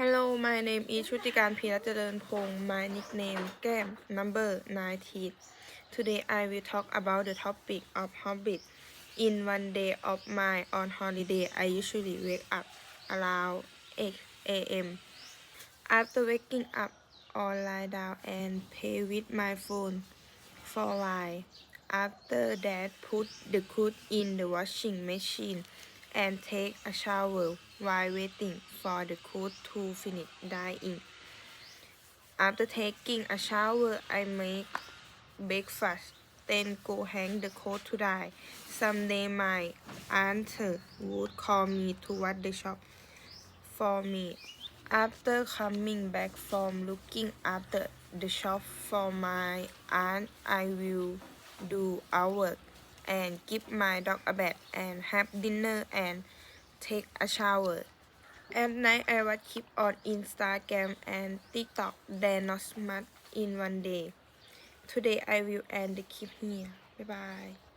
Hello my name is ชุติการพีรเจริญพงศ์ My nickname แก้ม number 19 Today I will talk about the topic of habit In one day of my on holiday I usually wake up around 8 a.m. After waking up I'll lie down and play with my phone for a while After that put the clothes in the washing machine and take a shower while waiting for the clothes to finish drying. After taking a shower, I make breakfast, then go hang the coat to dry. Someday my aunt would call me to wash the shop for me. After coming back from looking after the shop for my aunt, I will do our work and give my dog a bath and have dinner and take a shower. At night, I watch clip on Instagram and TikTok. They're not smart in one day. Today, I will end the clip here. Bye bye.